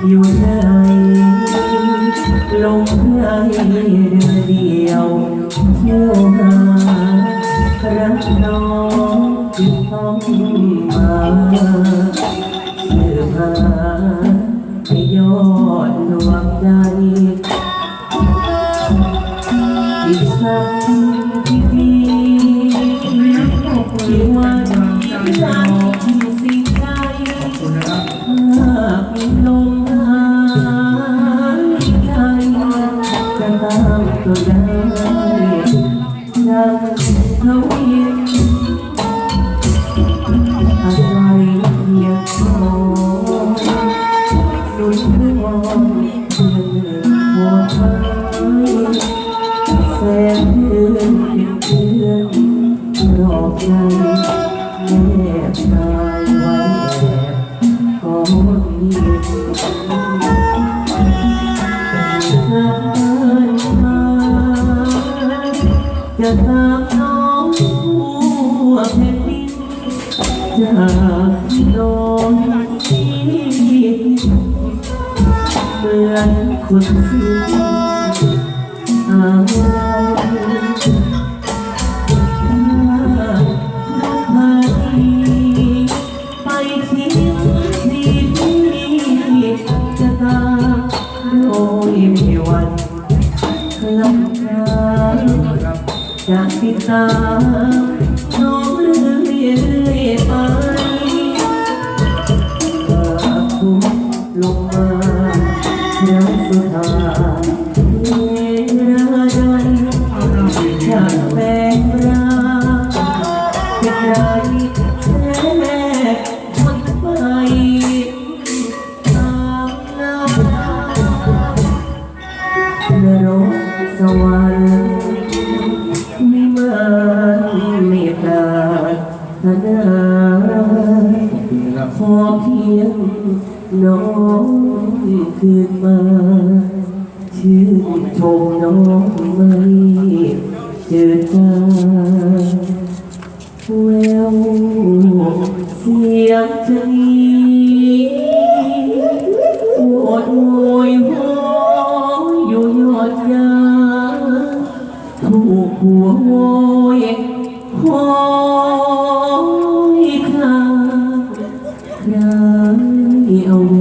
งไรเดือนเดียวเที่ยวหารักน้องจึงต้องมาสืบหาให้ยอดดวงใจอีกสักที่ดีที่วันที่ใจที่สิ่งใดหากลมามตัวได้ดังเขาเพียงอะไรเพียงพอดุลเพื่อนเพื่อนหัวใจแสนเดือนเป็นเดือนรอบใจ จะตามน้องทั่วแผ่นดินจากนอนที่เหมือนคนสิ้นอะไรมาดีไปที่ที่จะตามโดยไม่วันคลับ จะติดตาน้องเรื่อยไปเธอคุ้มลงมาครั้งสุดท้ายเวลาใดอยากแบ่งรักเป็นไรแท้มันไปตามน้ำนรกสวรรค์ อเพียงน้องคืนมา ชื่นชมน้องไม่เจอตาแววเสียงใจโอดโวยโหยอยู่ยอดยาถูกหัวโวยโห ใ